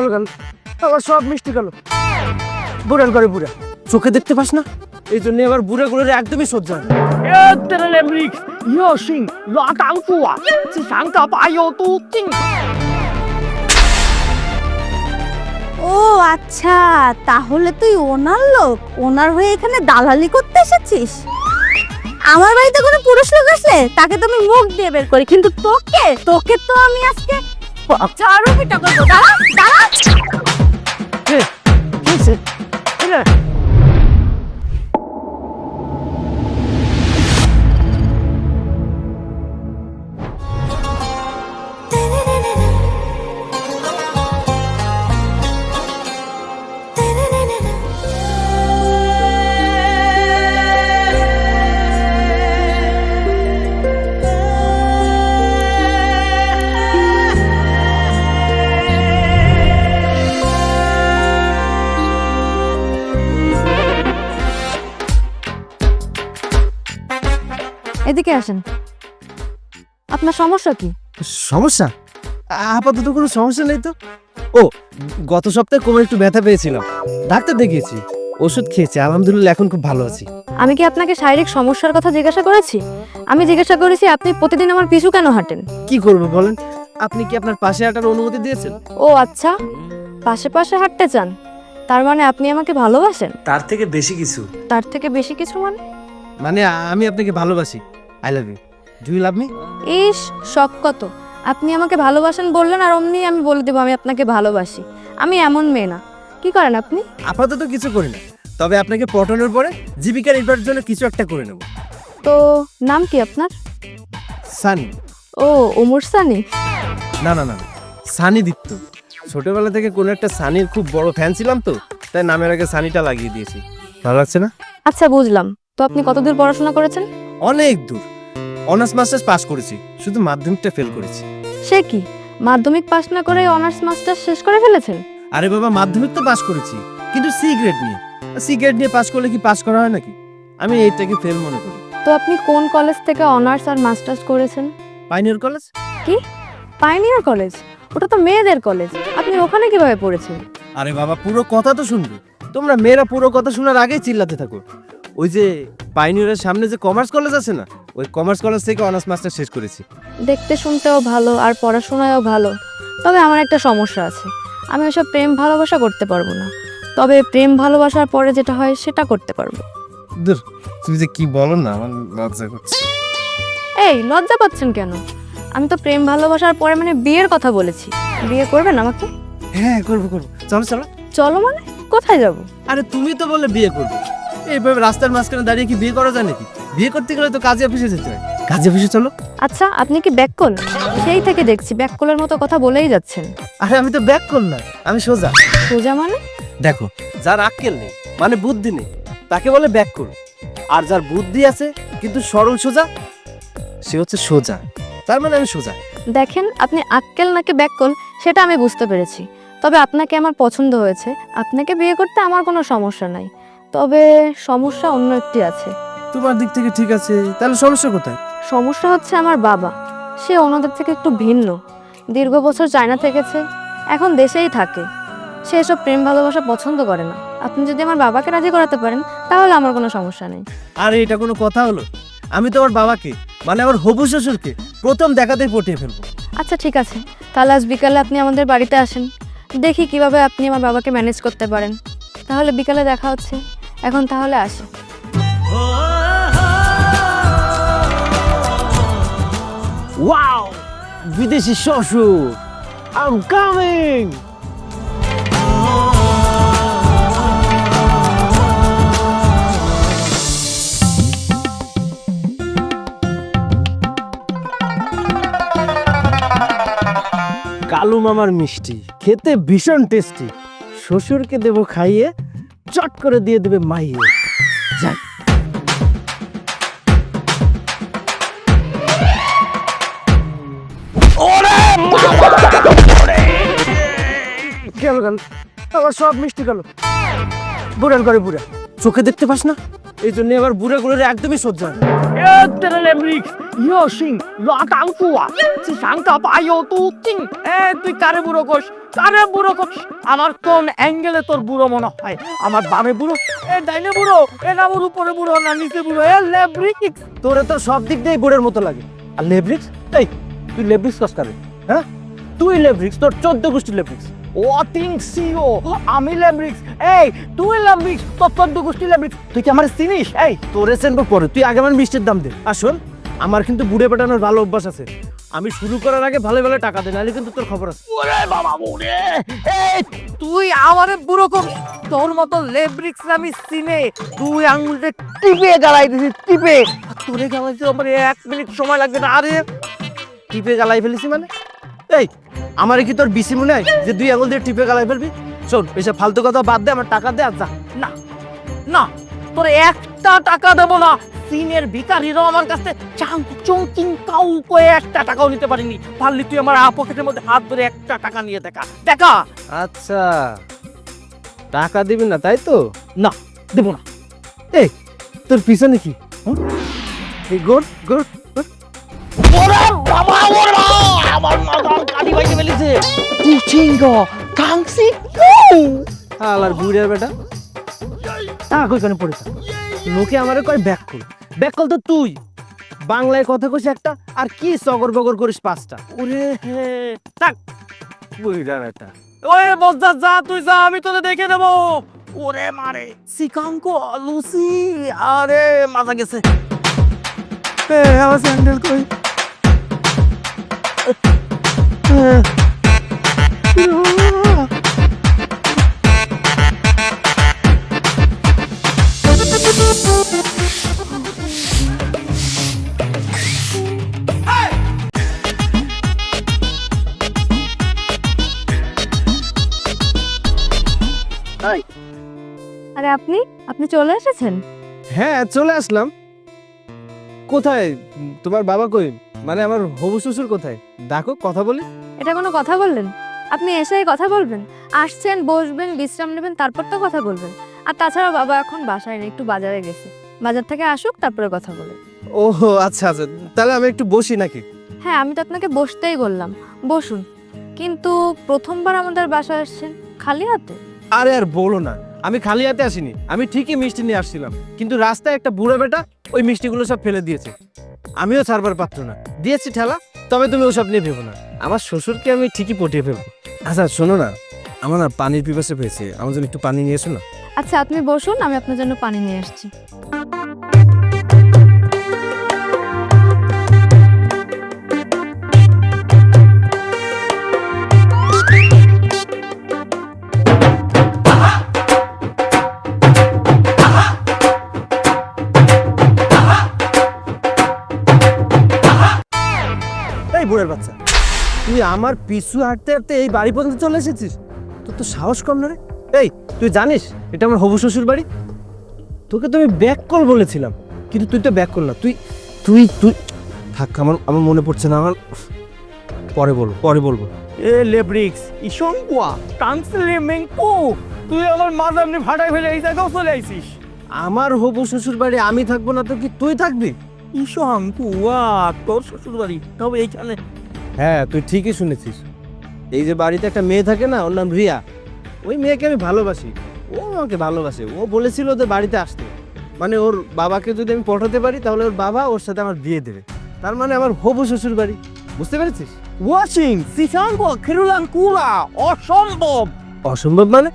গেল গেল আবার সব মিষ্টি গেল বুড়ার করে বুড়া। চোখে দেখতে পাস না? এই জন্য আবার বুড়া গুলোর একদমই সহ্য হয় ও আচ্ছা তাহলে তুই ওনার লোক? ওনার হয়ে এখানে দালালি করতে এসেছিস? আমার বাড়িতে কোনো পুরুষ লোক আসলে তাকে তো আমি মুখ দিয়ে বের করি কিন্তু তোকে তোকে তো আমি আজকে চারো পিটা করব দাঁড়া দাঁড়া এদিকে আসেন? আপনার সমস্যা কি? সমস্যা? আপাতত কোনো সমস্যা নেই তো। ও গত সপ্তাহে কোমরে একটু ব্যথা পেয়েছিলাম। ডাক্তার দেখিয়েছি ওষুধ খেয়েছি আলহামদুলিল্লাহ এখন খুব ভালো আছি। আমি কি আপনাকে শারীরিক সমস্যার কথা জিজ্ঞাসা করেছি? আমি জিজ্ঞাসা করেছি আপনি প্রতিদিন আমার পিছু কেন হাঁটেন? কি করব বলেন? আপনি কি আপনার পাশে হাঁটার অনুমতি দিয়েছেন? ও আচ্ছা। পাশে পাশে হাঁটতে চান। তার মানে আপনি আমাকে ভালোবাসেন? তার থেকে বেশি কিছু। তার থেকে বেশি কিছু মানে? মানে আমি আপনাকে ভালোবাসি। I love you do you love me ইস শখ কত। আপনি আমাকে ভালোবাসেন বললেন আর অমনি আমি বলে দেবো আমি আপনাকে ভালোবাসি। আমি এমন মেয়ে না। কি করেন আপনি? আপাতত কিছু করি না। তবে আপনাকে পটানোর পরে জীবিকা নির্বাহের জন্য কিছু একটা করে নেব। তো নাম কি আপনার? সানি। ও ওমর সানি? না না না সানি দীপ্ত। ছোটবেলা থেকে কোনো একটা সানির খুব বড় ফ্যান ছিলাম তো তাই নামের আগে সানিটা লাগিয়ে দিয়েছি। ভালো লাগছে না? আচ্ছা বুঝলাম। তো আপনি কতদূর পড়াশোনা করেছেন? অনেক দূর। অনার্স মাস্টার্স পাস করেছি শুধু মাধ্যমিকটা ফেল করেছি। সে কি? মাধ্যমিক পাস না করে অনার্স মাস্টার্স শেষ করে ফেলেছেন? আরে বাবা মাধ্যমিক তো পাস করেছি কিন্তু সি গ্রেড নিয়ে। সি গ্রেড নিয়ে পাস করলে কি পাস করা হয় নাকি? আমি এইটাকে ফেল মনে করি। তো আপনি কোন কলেজ থেকে অনার্স আর মাস্টার্স করেছেন? পাইনিয়র কলেজ কি? পাইনিয়ার কলেজ ওটা তো মেয়েদের কলেজ আপনি ওখানে কীভাবে পড়েছেন? আরে বাবা পুরো কথা তো শুনবে। তোমরা মেয়েরা পুরো কথা শোনার আগেই চিল্লাতে থাকো। ওই যে পাইনিয়রের সামনে যে কমার্স কলেজ আছে না ওই কমার্স কলেজ থেকে অনার্স মাস্টার শেষ করেছি। দেখতে শুনতেও ভালো আর পড়াশোনায়ও ভালো। তবে আমার একটা সমস্যা আছে। আমি ওসব প্রেম ভালোবাসা করতে পারব না। তবে প্রেম ভালোবাসার পরে যেটা হয় সেটা করতে পারব। দূর তুমি যে কি বলো না আমার লজ্জা করছে। এই লজ্জা পাচ্ছেন কেন? আমি তো প্রেম ভালোবাসার পরে মানে বিয়ের কথা বলেছি। বিয়ে করবেন আমাকে? হ্যাঁ করব করব। চলো চলো। চলো মানে? কোথায় যাব? আরে তুমি তো বললে বিয়ে করবে। এইভাবে রাস্তার মাঝখানে দাঁড়িয়ে কি বিয়ে করা যায় নাকি? বিয়ে করতে গেলে তো কাজে অফিসে যেতে হয়। কাজে অফিসে চলো। আচ্ছা আপনি কি ব্যাককল সেই থেকে দেখছি ব্যাককলের মতো কথা বলেই যাচ্ছেন। আরে আমি তো ব্যাক করলাম আমি সোজা। সোজা মানে? দেখো যার আক্কেল নেই মানে বুদ্ধি নেই তাকে বলে ব্যাক করো আর যার বুদ্ধি আছে কিন্তু সরল সোজা সে হচ্ছে সোজা। তার মানে আমি সোজা। দেখেন আপনি আক্কেল নাকি ব্যাককল সেটা আমি বুঝতে পেরেছি। তবে আপনাকে আমার পছন্দ হয়েছে। আপনাকে বিয়ে করতে আমার কোনো সমস্যা নাই। তবে সমস্যা অন্য একটি আছে। তোমার দিক থেকে ঠিক আছে তাহলে সমস্যা কোথায়? সমস্যা হচ্ছে আমার বাবা। সে অন্যদের থেকে একটু ভিন্ন। দীর্ঘ বছর চায়না থেকেছে এখন দেশেই থাকে। সে এসব প্রেম ভালোবাসা পছন্দ করে না। আপনি যদি আমার বাবাকে রাজি করাতে পারেন তাহলে আমার কোনো সমস্যা নেই। আরে এটা কোনো কথা হলো? আমি তো আমার বাবাকে মানে আমার হবু শ্বশুরকে প্রথম দেখাতেই পটিয়ে ফেলব। আচ্ছা ঠিক আছে। তাহলে আজ বিকালে আপনি আমাদের বাড়িতে আসেন। দেখি কীভাবে আপনি আমার বাবাকে ম্যানেজ করতে পারেন। তাহলে বিকালে দেখা হচ্ছে। এখন তাহলে আসি। ওয়াও বিদেশি শ্বশুর আম কামিং কালু মামার মিষ্টি, খেতে ভীষণ টেস্টি শ্বশুরকে দেব খাইয়ে চট করে দিয়ে দেবে মাইয়ে। যাই। গেল গেল আবার সব মিষ্টি গেল। বুড়াল করে বুড়া। চোখে দেখতে পাস না? এই জন্য এবার বুড়া গুলোর একদমই সহ্য তুই কারে বুড়ো কারে বুড়ো আমার কোন অ্যাঙ্গেলে তোর বুড়ো মনে হয়? আমার বামে বুড়ো এ ডাইনে বুড়ো এ না বুড়ো উপরে বুড়ো না নিচে বুড়ো এ তোরে সব দিক দিয়ে বুড়ের মতো লাগে। আর তুই হ্যাঁ? তুই লেব্রিক্স তোর চোদ্দ গোষ্ঠী লেব্রিক্স। ও তিং সিও আমি লেব্রিক্স এই তুই লেব্রিক্স তোর চোদ্দ গোষ্ঠী লেব্রিক্স তুই কি আমার চিনিস? এই তোরে চেনবো পরে তুই আগে আমার মিষ্টির দাম দে। আসুন আমার কিন্তু বুড়ে পেটানোর ভালো অভ্যাস আছে। আমি শুরু করার আগে ভালো ভালো টাকা দে নাহলে কিন্তু তোর খবর আছে। ওরে বাবা ওরে এই তুই আমারে বুড়ো কর। তোর মতো লেব্রিক্স আমি চিনে তুই আঙুলটা টিপে গালাই দিছিস টিপে। তোরে গালাইতে আমার এক মিনিট সময় লাগবে না। আরে টিপে গালাই ফেলেছি মানে? এই আমার কি তোর বিসি মনে হয় যে দুই আঙুল দিয়ে টিপে গালাই ফেলবি? শোন এসব ফালতু কথা বাদ দে আমার টাকা দে আর যা। না না তোর একটা টাকা দেবো না। সিনের ভিকারিরাও আমার কাছে চাং চং চিং কাউ কয়ে একটা টাকাও নিতে পারিনি। পারলি তুই আমার পকেটের মধ্যে হাত ধরে একটা টাকা নিয়ে দেখা। দেখা। আচ্ছা। টাকা দিবি না তাই তো? না দেবো না। এই তোর পিছনে কি? Goat goat. ওরে বাবা ওরে আমার মাথার কাটি বাইতে ফেলেছে কুচিঙ্গ কাংসি আর বুড়ের বেটা টাকা কইখানে পড়ে লোকে আমারে কয় ব্যাক ব্যাক কল তো তুই। বাংলায় কথা কইস একটা আর কি সগর বগর করিস পাঁচটা। ওরে হে। বুড়িটা বেটা। ওরে বজ্জা যা তুই যা আমি তোকে দেখে নেব। ওরে মারে। সিকাঙ্ক লুসি আরে মাথা গেছে। এ আমার স্যান্ডেল কই? আরে আপনি আপনি চলে এসেছেন? হ্যাঁ চলে আসলাম। কোথায়? তোমার বাবা কই? মানে আমার হবু শ্বশুর কোথায়? ডাকো কথা বলি। এটা কোনো কথা বললেন? আপনি এসেই কথা বলবেন? আসছেন বসবেন বিশ্রাম নেবেন তারপর তো কথা বলবেন। আর তাছাড়া বাবা এখন বাসায় নেই একটু বাজারে গেছে। বাজার থেকে আসুক তারপরে কথা বলে ও আচ্ছা আচ্ছা। তাহলে আমি একটু বসি নাকি? হ্যাঁ আমি তো আপনাকে বসতেই বললাম। বসুন। কিন্তু প্রথমবার আমাদের বাসায় আসছেন খালি হাতে? আরে আর বলো না আমি খালি হাতে আসিনি। আমি ঠিকই মিষ্টি নিয়ে আসছিলাম। কিন্তু রাস্তায় একটা বুড়ো বেটা ওই মিষ্টিগুলো সব ফেলে দিয়েছে। আমিও ছাড়বার পাত্র না। দিয়েছি ঠেলা তবে তুমি ওসব নিয়ে ভেবো না। আমার শ্বশুরকে আমি ঠিকই পটিয়ে ফেলব। আচ্ছা শোনো না। আমার না পানির পিপাসে পেয়েছে। আমার জন্য একটু পানি নিয়ে এসো না। আচ্ছা আপনি বসুন আমি আপনার জন্য পানি নিয়ে আসছি। এই বুড়ের বাচ্চা। তুই আমার পিছু হাঁটতে হাঁটতে এই বাড়ি পর্যন্ত চলে এসেছিস? তোর তো সাহস কম না রে। এই তুই জানিস এটা আমার হবু শ্বশুর বাড়ি? তোকে তো আমি ব্যাক কল বলেছিলাম কিন্তু তুই তো ব্যাক কল না। তুই তুই তুই থাক আমার আমার মনে পড়ছে না আমার পরে বলব পরে বলব। এ লেব্রিক্স ইসংকুয়া কাংসিলে মেংকু তুই আমার মাথা এমনি ফাটাই ফেলে এই জায়গাও চলে আইছিস। আমার হবু শ্বশুর বাড়ি আমি থাকব না তো কি তুই থাকবি? ইসংকুয়া তোর শ্বশুর বাড়ি তবে এইখানে হ্যাঁ তুই ঠিকই শুনেছিস। এই যে বাড়িতে একটা মেয়ে থাকে না ওর নাম রিয়া। ওই মেয়েকে আমি ভালোবাসি। ও আমাকে ভালোবাসে। ও বলেছিল ওদের বাড়িতে আসতে। মানে ওর বাবাকে যদি আমি পটাতে পারি তাহলে ওর বাবা ওর সাথে আমার বিয়ে দেবে। তার মানে আমার হবু শ্বশুর বাড়ি। বুঝতে পেরেছিস? ওয়াশিং সিসাঙ্কুয়া খেরুলাং কুলা অসম্ভব। অসম্ভব মানে?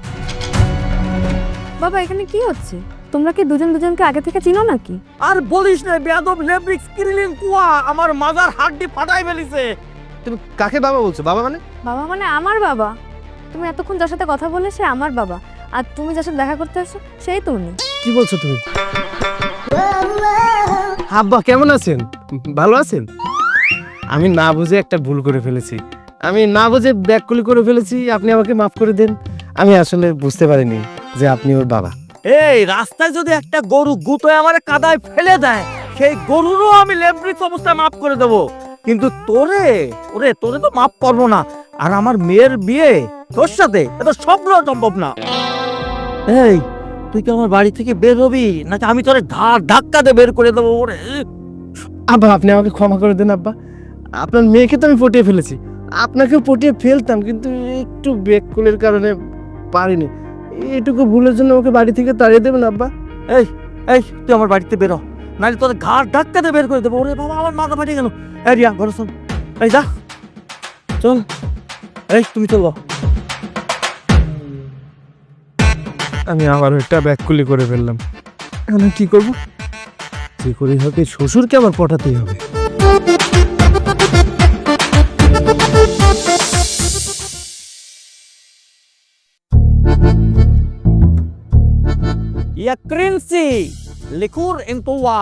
বাবা এখানে কি হচ্ছে? তোমরা কি দুজন দুজনকে আগে থেকে চিনো নাকি? আর বলিস না বেয়াদব লেব্রিক্স কিরিলিং কুয়া আমার মাজার হাড্ডি ফাটাই ফেলিছে। তুমি কাকে বাবা বলছো? বাবা মানে? বাবা মানে আমার বাবা। তুমি এতক্ষণ যার সাথে কথা বলে সে আমার বাবা। আর তুমি যার সাথে দেখা করতে আসো সেই তুমি। কি বলছো তুমি? আব্বা কেমন আছেন? ভালো আছেন? আমি না বুঝে একটা ভুল করে ফেলেছি। আমি না বুঝে ব্যাককুলি করে ফেলেছি আপনি আমাকে মাফ করে দেন। আমি আসলে বুঝতে পারিনি যে আপনি ওর বাবা। এই রাস্তায় যদি একটা গরু গুতোয় আমার কাদায় ফেলে দেয় সেই গরুরও আমি লেব্রিক্স অবস্থায় মাফ করে দেবো। কিন্তু তোরে ওরে তোরে তো মাফ করব না। আর আমার মেয়ের বিয়ে তোর সাথে এটা স্বপ্ন সম্ভব না। এই তুই কি আমার বাড়ি থেকে বের হবি? নাকি আমি তোরে ধাক্কা দিয়ে বের করে দেবো ওরে? আব্বা আপনি আমাকে ক্ষমা করে দেন আব্বা। আপনার মেয়েকে তো আমি পটিয়ে ফেলেছি। আপনাকেও পটিয়ে ফেলতাম কিন্তু একটু বেককুলের কারণে পারিনি। এটুকু ভুলের জন্য ওকে বাড়ি থেকে তাড়িয়ে দেবেন আব্বা। এই এই তুই আমার বাড়িতে বেরো। নাহলে তোর ঘাড় দিয়ে বের করে দেবো। ওরে বাবা আমার মাথা ফাটে গেল। এই রিয়া ঘরে শোন এই যা। চল। এই তুমি চলো। আমি আবারও একটা ব্যাককুলি করে ফেললাম। এখন কি করব? যে করেই হোক এই শ্বশুরকে আবার পটাতেই হবে। ইয়া ক্রিন্সি! লিকুর ইন্তুয়া।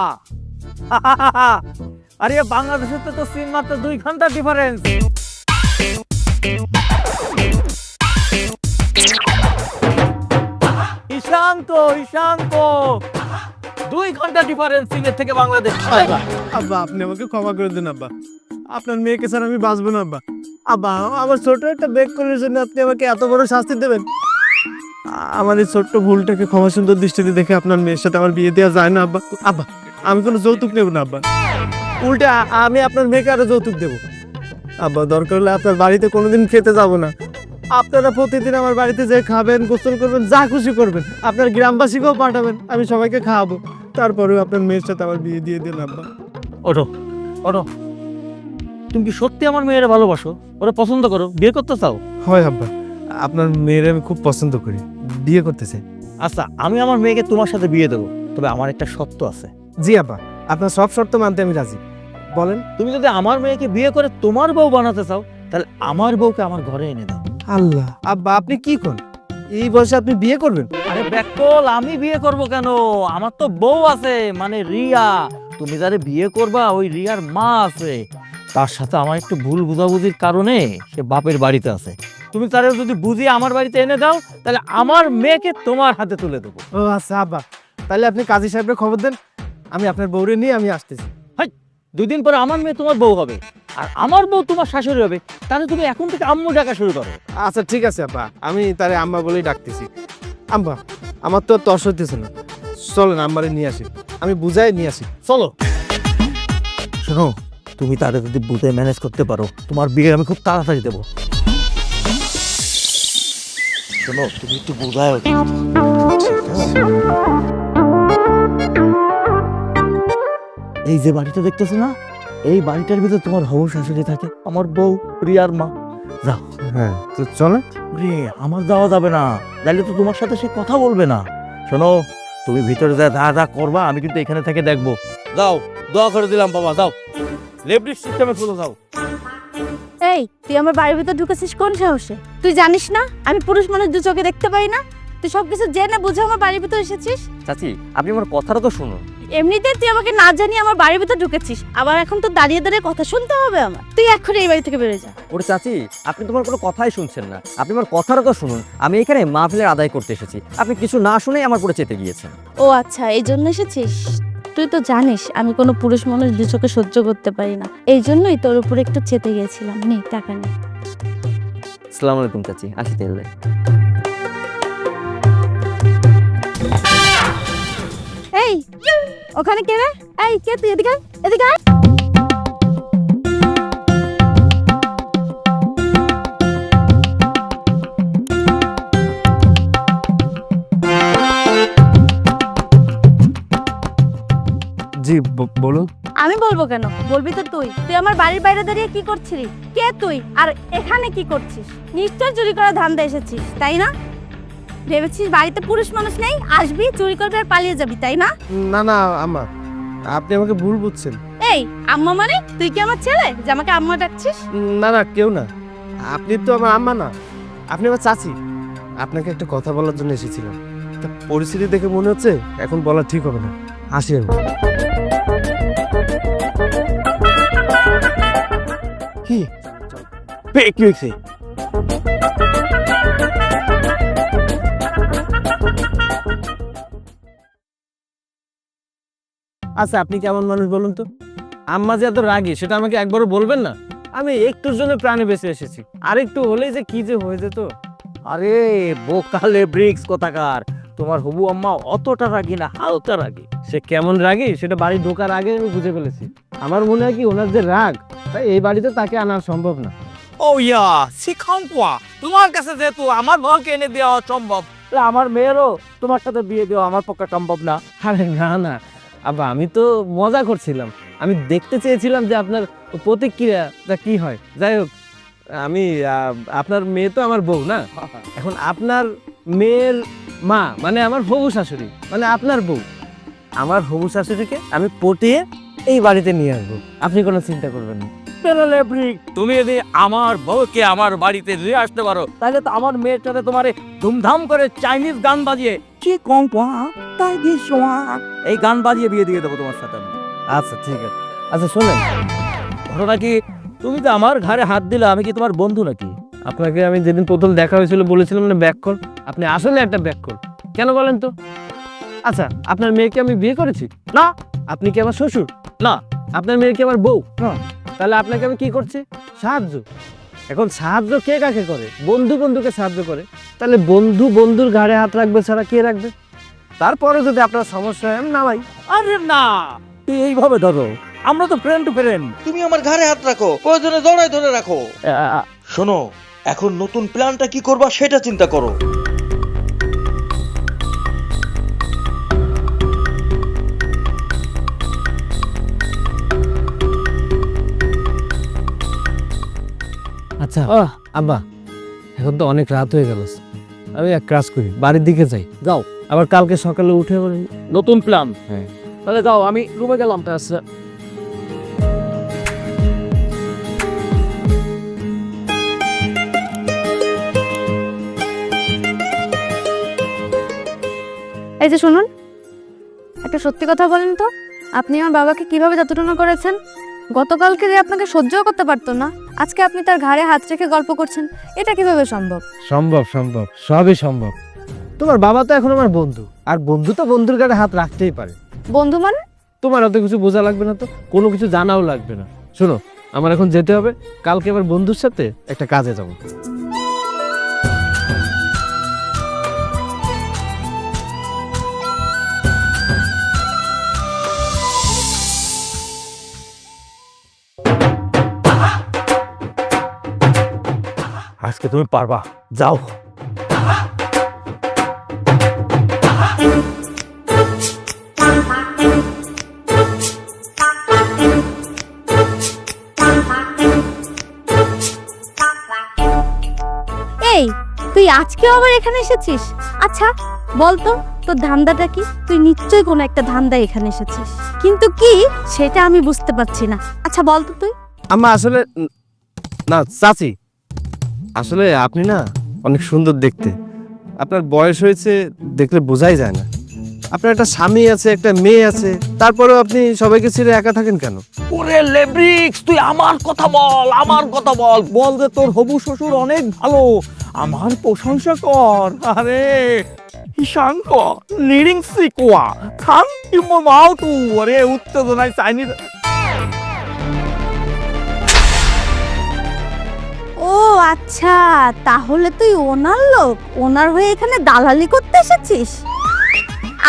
আরে, বাংলাদেশের তো সিন মাত্র দুই ঘণ্টা ডিফারেন্স ঈশান্ত ঈশান্ত। দুই ঘণ্টা ডিফারেন্স চীনের থেকে বাংলাদেশ। আব্বা আপনি আমাকে ক্ষমা করে দেন, আব্বা। আপনার মেয়েকে স্যার আমি বাঁচবো না, আব্বা। আব্বা, আমার ছোট একটা বেক করার জন্য আপনি আমাকে এত বড় শাস্তি দেবেন। আ- আমার এই ছোট্ট ভুলটাকে ক্ষমা সুন্দর দৃষ্টিতে দেখে আপনার মেয়ের সাথে আমার বিয়ে দেওয়া যায় না আব্বা। আব্বা আমি কোনো যৌতুক নেব না আব্বা। উল্টে আমি আপনার মেয়েকে আরও যৌতুক দেবো। আব্বা দরকার হলে আপনার বাড়িতে কোনোদিন খেতে যাব না। আপনারা প্রতিদিন আমার বাড়িতে যে খাবেন গোসল করবেন যা খুশি করবেন আপনার গ্রামবাসীকেও পাঠাবেন আমি সবাইকে খাওয়াবো। তারপরেও আপনার মেয়ের সাথে আমার বিয়ে দিয়ে দিন আব্বা। ওঠো ওঠো। তুমি কি সত্যি আমার মেয়েরা ভালোবাসো? ওরা পছন্দ করো? বিয়ে করতে চাও? হয় আব্বা। আপনার মেয়ের আমি খুব পছন্দ করি। বিয়ে করতে চাই আচ্ছা আমি আমার মেয়েকে তোমার সাথে বিয়ে দেবো তবে আমার একটা শর্ত আছে। জি আব্বা আপনার সব শর্ত মানতে আমি রাজি। বলেন। তুমি যদি আমার মেয়েকে বিয়ে করে তোমার বউ বানাতে চাও তাহলে আমার বউকে আমার ঘরে এনে দাও। আল্লাহ আব্বা আপনি কি কোন এই বয়সে আপনি বিয়ে করবেন? আরে ব্যাকল আমি বিয়ে করব কেন? আমার তো বউ আছে মানে রিয়া। তুমি যারে বিয়ে করবা ওই রিয়ার মা আছে। তার সাথে আমার একটু ভুল বুঝাবুঝির কারণে সে বাপের বাড়িতে আছে। তুমি তারে যদি বুঝিয়ে আমার বাড়িতে এনে দাও তাহলে আমার মেয়েকে তোমার হাতে তুলে দেবো। ও আচ্ছা আব্বা। তাহলে আপনি কাজী সাহেবের খবর দেন। আমি আপনার বউরে নিয়ে আমি আসতেছি। দুই দিন পরে আমার মেয়ে তোমার বউ হবে। আর আমার বউ তোমার শাশুড়ি হবে। তাহলে তুমি এখন থেকে আম্মু ডাকা শুরু করো। আচ্ছা ঠিক আছে আব্বা। আমি তারে আম্মা বলেই ডাকতেছি। আম্মা আমার তো তর্স হইতেছে না। চলেন আম্মারে নিয়ে আসি। আমি বুঝাই নিয়ে আসি। চলো। শোনো তুমি তাদের যদি বুঝে ম্যানেজ করতে পারো তোমার বিয়ে আমি খুব তাড়াতাড়ি দেবো। শোনো তুমি একটু বোঝায় এই যে বাড়িটা দেখতেছো না এই বাড়িটার ভিতরে তোমার হবু শাশুড়ি থাকে আমার বউ রিয়ার মা। যাও। হ্যাঁ তো চলেন রে আমার যাওয়া যাবে না তাহলে তো তোমার সাথে সে কথা বলবে না। শোনো তুমি ভিতরে যা যা যা করবা আমি কিন্তু এখানে থেকে দেখব। যাও দোয়া করে দিলাম বাবা যাও। লেবরিক সিস্টেমে খুলে যাও। এই তুই আমার বাড়ির ভিতর ঢুকেছিস কোন সাহসে? তুই জানিস না? আমি পুরুষ মানুষ দু চোখে দেখতে পাই না। তুই সবকিছু জেনে বুঝে আমার বাড়ির ভিতর এসেছিস? চাচি আপনি আমার কথাটা তো শুনুন। এমনিতে তুই আমাকে না জানিয়ে আমার বাড়ির ভিতর ঢুকেছিস। আবার এখন তো দাঁড়িয়ে দাঁড়িয়ে কথা শুনতে হবে আমার। তুই এক্ষুনি এই বাড়ি থেকে বেরো যা। ওরে চাচি আপনি তোমার কোনো কথাই শুনছেন না। আপনি আমার কথাটা তো শুনুন। আমি এখানে মাহফিলের আদায় করতে এসেছি। আপনি কিছু না শুনেই আমার পুরো চেতে গিয়েছেন। ও আচ্ছা এই জন্য এসেছিস? তুই তো জানিস আমি কোনো পুরুষ মানুষ দু চোখে সহ্য করতে পারি না। এই জন্যই তোর উপরে একটু চেতে গিয়েছিলাম। নে টাকা নে। আসসালামু আলাইকুম চাচি আসি তাহলে। এই ওখানে কে রে? এই কে তুই? এদিকে এদিকে জি বলুন আমি বলব কেন? বলবি তো তুই। তুই আমার বাড়ির বাইরে দাঁড়িয়ে কি করছিলি? কে তুই? আর এখানে কি করছিস? নিশ্চয় চুরি করা ধান্দা এসেছিস তাই না? ভেবেছিস বাড়িতে পুরুষ মানুষ নেই আসবি চুরি করবি আর পালিয়ে যাবি তাই না? না না আম্মা আপনি আমাকে ভুল বুঝছেন। এই আম্মা মানে? তুই কি আমার ছেলে যে আমাকে আম্মা ডাকছিস? না না কেউ না। আপনি তো আমার আম্মা না। আপনি আমার চাচি। আপনাকে একটা কথা বলার জন্য এসেছিলাম। তা পরিস্থিতি দেখে মনে হচ্ছে এখন বলা ঠিক হবে না। আসি আমি। কি? বে- কি হয়েছে আচ্ছা আপনি কেমন মানুষ বলুন তো? আম্মা যে এত রাগি সেটা আমাকে একবারও বলবেন না? আমি একটুর জন্য প্রাণে বেঁচে এসেছি। আর একটু হলেই যে কি যে হয়ে যেত? আরে বোকালে ব্রিক্স কোথাকার? তোমার হবু আম্মা অতটা রাগি না হালকা রাগি। সে কেমন রাগে? সেটা বাড়ি ঢোকার আগে আমি বুঝে ফেলেছি। আমার মনে হয় কি ওনার যে রাগ তাই এই বাড়িতে তাকে আনা সম্ভব না। ও ইয়া শিখাঙ্কুয়া তোমার কাছে যেহেতু আমার বউকে এনে দেওয়া সম্ভব। আমার মেয়েরও তোমার সাথে বিয়ে দেওয়া আমার পক্ষে সম্ভব না। আরে না না। আব্বা আমি তো মজা করছিলাম। আমি দেখতে চেয়েছিলাম যে আপনার প্রতিক্রিয়াটা কি হয়। যাই হোক আমি আহ, আপনার মেয়ে তো আমার বউ না। এখন আপনার মেয়ের মা মানে আমার হবু শাশুড়ি মানে আপনার বউ। আমার হবু শাশুড়িকে আমি পটিয়ে এই বাড়িতে নিয়ে আসব। আপনি কোনো চিন্তা করবেন না। তুমি যদি আমার বউকে আমার বাড়িতে নিয়ে আসতে পারো তাহলে তো আমার মেয়ের সাথে তোমার ধুমধাম করে চাইনিজ গান বাজিয়ে কি কম তাই এই গান বাজিয়ে বিয়ে দিয়ে দেবো তোমার সাথে আচ্ছা ঠিক আছে। আচ্ছা শোনেন। ঘটনা কি? তুমি তো আমার ঘাড়ে হাত দিলে আমি কি তোমার বন্ধু নাকি? আপনাকে আমি যেদিন প্রথম দেখা হয়েছিল বলেছিলাম না ব্যাক কল আপনি আসলে একটা ব্যাক কল কেন বলেন তো? আচ্ছা আপনার মেয়েকে আমি বিয়ে করেছি? না। আপনি কি আমার শ্বশুর? না। আপনার মেয়ে কি আমার বউ? না। তাহলে আপনাকে আমি কি করছি? সাহায্য। এখন সাহায্য কে কাকে করে? বন্ধু বন্ধুকে সাহায্য করে। তাহলে বন্ধু বন্ধুর ঘাড়ে হাত রাখবে ছাড়া কে রাখবে? তারপরে যদি আপনার সমস্যা হয় আমি নামাই। আরে না! তুই এইভাবে ধরো। আমরা তো ফ্রেন্ড টু ফ্রেন্ড তুমি আমার ঘাড়ে হাত রাখো। প্রয়োজনে জড়াই ধরে রাখো। শোনো এখন নতুন প্ল্যানটা কি করবা সেটা চিন্তা করো। আচ্ছা আব্বা এখন তো অনেক রাত হয়ে গেল আমি এক কাজ করি বাড়ির দিকে যাই। যাও। আবার কালকে সকালে উঠে নতুন প্ল্যান। হ্যাঁ। তাহলে যাও আমি রুমে গেলাম আচ্ছা এই যে শুনুন একটা সত্যি কথা বলেন তো। আপনি আমার বাবাকে কীভাবে যতটুকু করেছেন? গতকালকে যে আপনাকে সহ্যও করতে পারতো না আজকে আপনি তার ঘাড়ে হাত রেখে গল্প করছেন এটা কীভাবে সম্ভব? সম্ভব সম্ভব সবই সম্ভব। তোমার বাবা তো এখন আমার বন্ধু আর বন্ধু তো বন্ধুর গাড়ে হাত রাখতেই পারে। বন্ধু মানে? তোমার অত কিছু বোঝা লাগবে না তো কোনো কিছু জানাও লাগবে না। শোনো আমার এখন যেতে হবে কালকে আবার বন্ধুর সাথে একটা কাজে যাব। আজকে তুমি পারবা। যাও। এই তুই আজকে আবার এখানে এসেছিস? আচ্ছা বলতো তোর ধান্দাটা কি? তুই নিশ্চয়ই কোনো একটা ধান্দা এখানে এসেছিস। কিন্তু কি সেটা আমি বুঝতে পারছি না। আচ্ছা বলতো তুই। আম্মা আসলে না চাচি আসলে আপনি না অনেক সুন্দর দেখতে। আপনার বয়স হয়েছে দেখলে বোঝাই যায় না। আপনার একটা স্বামী আছে, একটা মেয়ে আছে, তারপরেও আপনি সবাইকে ছেড়ে একা থাকেন কেন? ওরে লেব্রিক্স, তুই আমার কথা বল, আমার কথা বল। বল যে তোর হবু শ্বশুর অনেক ভালো, আমার প্রশংসা কর। আরে হিসাঙ্ক লিডিং সিকুয়া খান ইমো মাও তু ওরে, উত্তেজনায় চাইনিজ ও আচ্ছা তাহলে তুই ওনার লোক? ওনার হয়ে এখানে দালালি করতে এসেছিস?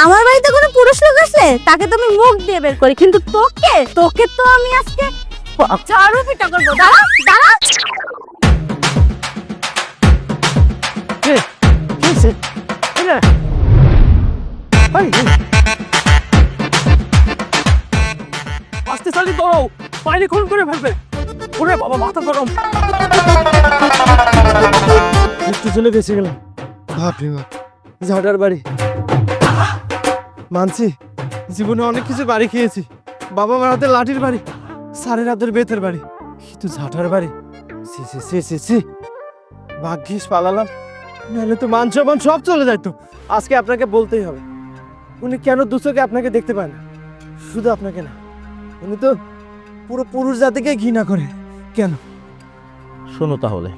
আমার বাড়িতে কোনো পুরুষ লোক আসলে তাকে তো আমি মুখ দিয়ে বের করি, কিন্তু তোকে তোকে তো আমি আজকে চারু পিটা করব। দাঁড়া দাঁড়া। আস্তে খুন করে ফেলবে। ওরে বাবা, মাথা গরম। একটু চলে বেঁচে গেলাম। বাপরে বাপ ঝাড়ার বাড়ি। মানছি, জীবনে অনেক কিছু বাড়ি খেয়েছি। বাবা মার হাতে লাঠির বাড়ি সারের হাতের বেতের বাড়ি। কিন্তু ঝাঁটার বাড়ি সি সি সি সি সি ভাগ্যিস পালালাম, নাহলে তো মান সব চলে যাইতো। আজকে আপনাকে বলতেই হবে, উনি কেন দুচোকে আপনাকে দেখতে পায় না? শুধু আপনাকে না, উনি তো পুরো পুরুষ জাতিকে ঘৃণা করে। কেন? শোনো তাহলে।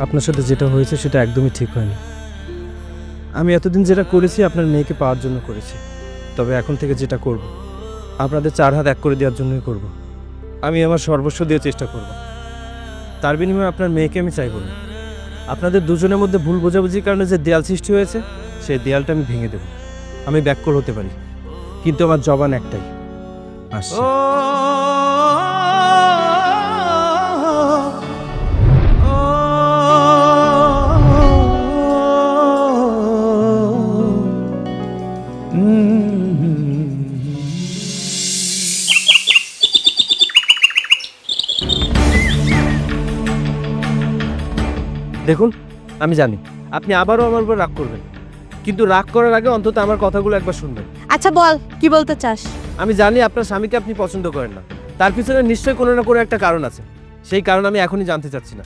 আপনার সাথে যেটা হয়েছে সেটা একদমই ঠিক হয়নি। আমি এতদিন যেটা করেছি আপনার মেয়েকে পাওয়ার জন্য করেছি। তবে এখন থেকে যেটা করব আপনাদের চার হাত এক করে দেওয়ার জন্যই করব। আমি আমার সর্বস্ব দিয়ে চেষ্টা করব। তার বিনিময়ে আপনার মেয়েকে আমি চাইব না। আপনাদের দুজনের মধ্যে ভুল বোঝাবুঝির কারণে যে দেয়াল সৃষ্টি হয়েছে, সেই দেয়ালটা আমি ভেঙে দেব। আমি ব্যাক করে হতে পারি। কিন্তু আমার জবান একটাই। আসছে দেখুন আমি জানি। আপনি আবারও আমার উপর রাগ করবেন। কিন্তু রাগ করার আগে অন্তত আমার কথাগুলো একবার শুনবেন। আচ্ছা বল কি বলতে চাস? আমি জানি আপনার স্বামীকে আপনি পছন্দ করেন না। তার পিছনে নিশ্চয়ই কোনো না কোনো একটা কারণ আছে। সেই কারণ আমি এখনই জানতে চাচ্ছি না।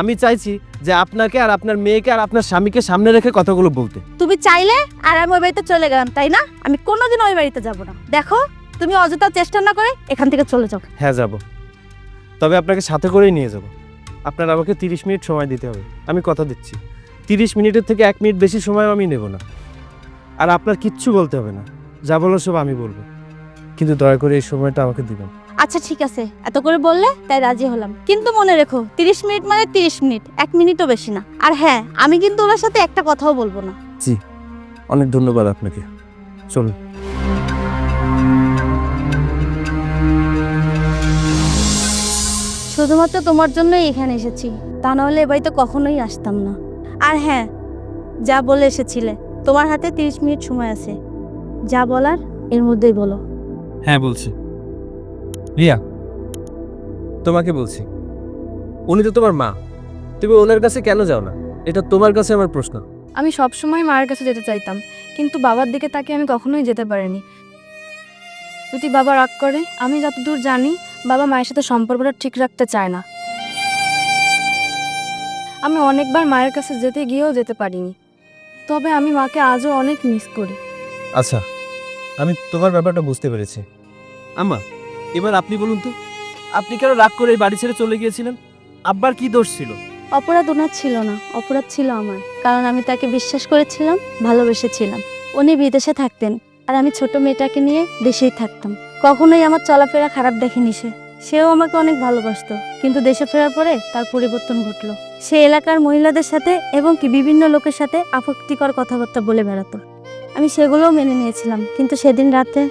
আমি চাইছি যে আপনাকে আর আপনার মেয়েকে আর আপনার স্বামীকে সামনে রেখে কথাগুলো বলতে। তুমি চাইলে আর আমি ওই বাড়িতে চলে গেলাম তাই না? আমি কোনোদিন ওই বাড়িতে যাব না। দেখো তুমি অযথা চেষ্টা না করে এখান থেকে চলে যাও। হ্যাঁ যাব। তবে আপনাকে সাথে করেই নিয়ে যাব। আপনার আমাকে তিরিশ মিনিট সময় দিতে হবে। আমি কথা দিচ্ছি। তিরিশ মিনিটের থেকে এক মিনিট বেশি সময় আমি নেব না। আর আপনার কিচ্ছু বলতে হবে না। যা বলো সব আমি বলব। কিন্তু দয়া করে এই সময়টা আমাকে দিবেন। আচ্ছা ঠিক আছে। এত করে বললে তাই রাজি হলাম। কিন্তু মনে রেখো তিরিশ মিনিট মানে তিরিশ মিনিট। এক মিনিটও বেশি না। আর হ্যাঁ আমি কিন্তু ওনার সাথে একটা কথাও বলব না। জি। অনেক ধন্যবাদ আপনাকে। চলুন। শুধুমাত্র তোমার জন্যই এখানে এসেছি। তা নাহলে এ বাড়িতে কখনোই আসতাম না। আর হ্যাঁ যা বলে এসেছিলে তোমার হাতে তিরিশ মিনিট সময় আছে। যা বলার এর মধ্যেই বলো। হ্যাঁ বলছি। রিয়া তোমাকে বলছি। উনি তো তোমার মা। তুমি ওনার কাছে কেন যাও না? এটা তোমার কাছে আমার প্রশ্ন। আমি সবসময় মায়ের কাছে যেতে চাইতাম কিন্তু বাবার দিকে তাকে আমি কখনোই যেতে পারিনি। যদি বাবা রাগ করে আমি যতদূর জানি বাবা মায়ের সাথে সম্পর্কটা ঠিক রাখতে চায় না। আমি অনেকবার মায়ের কাছে যেতে গিয়েও যেতে পারিনি। তবে আমি মাকে আজও অনেক মিস করি। আচ্ছা আমি তোমার ব্যাপারটা বুঝতে পেরেছি। আম্মা এবার আপনি বলুন তো আপনি কেন রাগ করে এই বাড়ি ছেড়ে চলে গিয়েছিলেন? আব্বার কি দোষ ছিল? অপরাধ ওনার ছিল না অপরাধ ছিল আমার। কারণ আমি তাকে বিশ্বাস করেছিলাম ভালোবেসেছিলাম। উনি বিদেশে থাকতেন আর আমি ছোট মেয়েটাকে নিয়ে দেশেই থাকতাম। কখনোই আমার চলাফেরা খারাপ দেখেনি সে। সেও আমাকে অনেক ভালোবাসত, কিন্তু দেশে ফেরার পরে তার পরিবর্তন ঘটলো। সে এলাকার মহিলাদের সাথে এবং কি বিভিন্ন লোকের সাথে আপত্তিকর কথাবার্তা বলে বেড়াতো। আমি সেগুলোও মেনে নিয়েছিলাম, কিন্তু সেদিন রাতে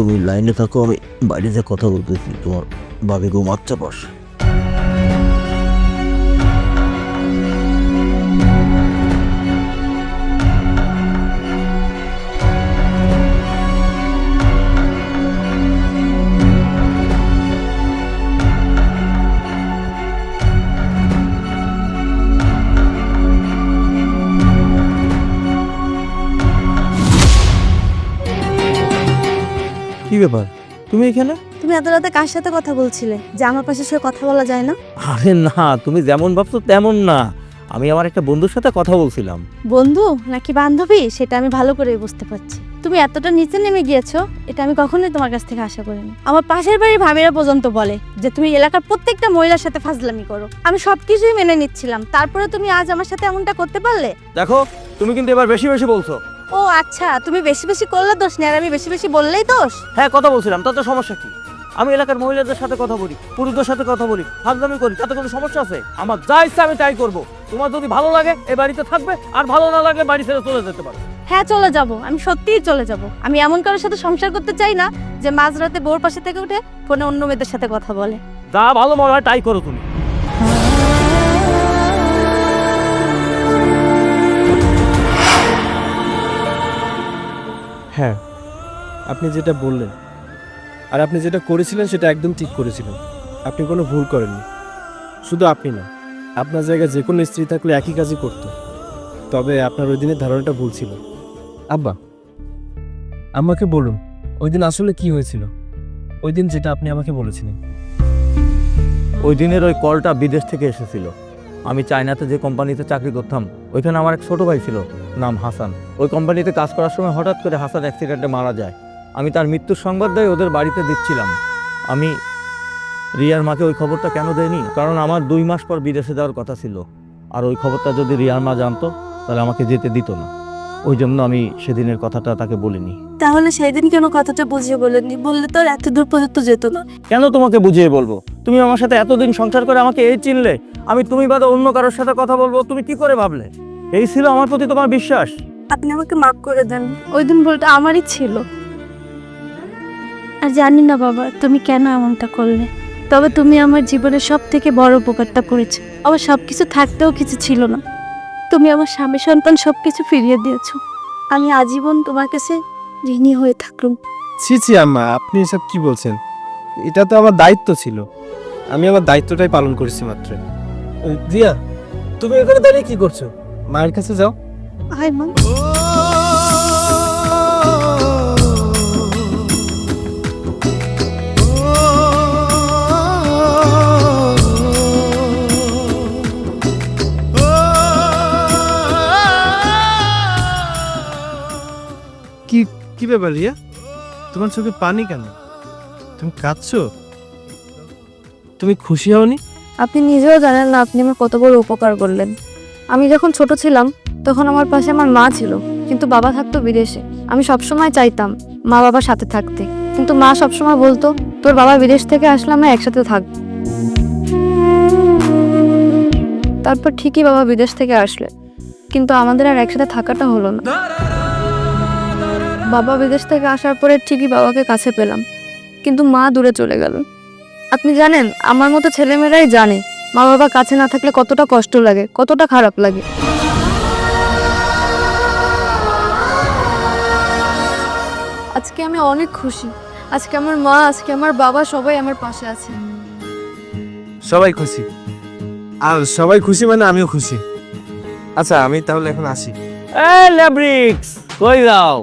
তুমি লাইনে থাকো আমি বাইরে যে কথা বলতেছি। তোমার ভাবি ঘুমাচ্ছে বস কি ব্যাপার? তুমি এখানে? তুমি এত রাতে কার সাথে কথা বলছিলে? যে আমার পাশে শুয়ে কথা বলা যায় না? আরে না তুমি যেমন ভাবছ তেমন না। আমি আমার একটা বন্ধুর সাথে কথা বলছিলাম। বন্ধু? নাকি বান্ধবী? সেটা আমি ভালো করে বুঝতে পারছি। তুমি এতটা নিচে নেমে গিয়েছো এটা আমি কখনোই তোমার কাছ থেকে আশা করিনি। আমার পাশের বাড়ির ভাবিরা পর্যন্ত বলে যে তুমি এলাকার প্রত্যেকটা মহিলার সাথে ফাজলামি করো। আমি সবকিছুই মেনে নিচ্ছিলাম। তারপরে তুমি আজ আমার সাথে এমনটা করতে পারলে? দেখো তুমি কিন্তু এবার বেশি বেশি বলছো। ও আচ্ছা তুমি বেশি বেশি করলে দোষ নেই আর আমি বেশি বেশি বললেই দোষ? হ্যাঁ কথা বলছিলাম তাতে সমস্যা কি? আমি এলাকার মহিলাদের সাথে কথা বলি পুরুষদের সাথে কথা বলি ফাজলামি করি তাতে কোনো সমস্যা আছে? আমার যা ইচ্ছা আমি তাই করব। তোমার যদি ভালো লাগে এই বাড়িতে থাকবে আর ভালো না লাগে বাড়ি ছেড়ে চলে যেতে পারো। হ্যাঁ চলে যাব আমি সত্যিই চলে যাব। আমি এমন কারোর সাথে সংসার করতে চাই না যে মাঝরাতে বোর পাশে থেকে উঠে ফোনে অন্য মেয়েদের সাথে কথা বলে। যা ভালো মনে হয় তাই করো তুমি। হ্যাঁ আপনি যেটা বললেন। আর আপনি যেটা করেছিলেন সেটা একদম ঠিক করেছিলেন। আপনি কোনো ভুল করেননি। শুধু আপনি না আপনার জায়গায় যে কোনো স্ত্রী থাকলে একই কাজই করতো। তবে আপনার ওই দিনের ধারণাটা ভুল ছিল। আব্বা আমাকে বলুন ওই দিন আসলে কি হয়েছিল? ওই দিন যেটা আপনি আমাকে বলেছিলেন। ওই দিনের ওই কলটা বিদেশ থেকে এসেছিল। আমি চায়নাতে যে কোম্পানিতে চাকরি করতাম ওইখানে আমার এক ছোটো ভাই ছিল, নাম হাসান। ওই কোম্পানিতে কাজ করার সময় হঠাৎ করে হাসান অ্যাক্সিডেন্টে মারা যায়। আমি তার মৃত্যুর সংবাদ দেয় ওদের বাড়িতে দিচ্ছিলাম। আমি রিয়ার মাকে ওই খবরটা কেন দেয়নি কারণ আমার দুই মাস পর বিদেশে যাওয়ার কথা ছিল। আর ওই খবরটা যদি রিয়ার মা জানতো, তাহলে আমাকে যেতে দিত না। ওই জন্য আমি সেদিনের কথাটা তাকে বলিনি। তাহলে সেই দিন কেন কথাটা বুঝিয়ে বলেননি? বললে তো আর এত দূর পর্যন্ত যেত না। কেন তোমাকে বুঝিয়ে বলব? তুমি আমার সাথে এতদিন সংসার করে আমাকে এই চিনলে। আমি তুমি বাদে অন্য কারোর সাথে কথা বলব তুমি কি করে ভাবলে? এই ছিল আমার প্রতি তোমার বিশ্বাস। আপনি আমাকে মাফ করে দেন। ওই দিন ভুলটা আমারই ছিল। আর জানি না বাবা তুমি কেন এমনটা করলে? তবে তুমি আমার জীবনের সব থেকে বড় উপকারটা করেছ। আমার সব কিছু থাকতেও কিছু ছিল না। তুমি আমার স্বামী সন্তান সব কিছু ফিরিয়ে দিয়েছ। আমি আজীবন তোমার কাছে ঋণী হয়ে থাকলুম। ছি ছি আম্মা আপনি এসব কি বলছেন? এটা তো আমার দায়িত্ব ছিল। আমি আমার দায়িত্বটাই পালন করেছি মাত্র। দিয়া তুমি এখানে দাঁড়িয়ে কি করছ? মায়ের কাছে যাও। আয় মা। ব্যাপার রিয়া তোমার চোখে পানি কেন? তুমি কাঁদছো? তুমি খুশি হওনি? আপনি নিজেও জানেন না আপনি আমার কত বড় উপকার করলেন। আমি যখন ছোট ছিলাম, তখন আমার পাশে আমার মা ছিল, কিন্তু বাবা থাকতো বিদেশে। আমি সবসময় চাইতাম মা বাবার সাথে থাকতে। কিন্তু মা সবসময় বলতো, তোর বাবা বিদেশ থেকে আসলে আমরা একসাথে থাকব তারপর ঠিকই বাবা বিদেশ থেকে আসলে। কিন্তু আমাদের আর একসাথে থাকাটা হলো না। বাবা বিদেশ থেকে আসার পরে ঠিকই বাবাকে কাছে পেলাম। কিন্তু মা দূরে চলে গেল। আপনি জানেন আমার মতো ছেলেমেয়েরাই জানে মা বাবা কাছে না থাকলে কতটা কষ্ট লাগে কতটা খারাপ লাগে। আজকে আমি অনেক খুশি। আজকে আমার মা আজকে আমার বাবা সবাই আমার পাশে আছে। সবাই খুশি? আর সবাই খুশি মানে আমিও খুশি। আচ্ছা আমি তাহলে এখন আসি। এ ল্যাব্রিক্স কই যাও?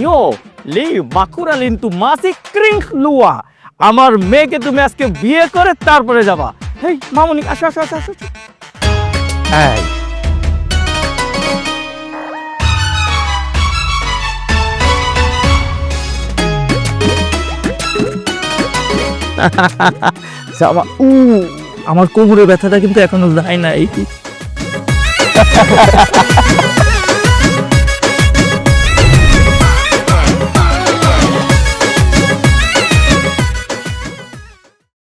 ইয়ো লি বাকুরা লিন্তু মাসি ক্রিং লুয়া। আমার মেয়েকে তুমি আজকে বিয়ে করে তারপরে যাবা। হেই মামুনি আসো আসো আসো আসো এই। যাবা উ আমার কোমরে ব্যথাটা কিন্তু এখনও যায় নাই।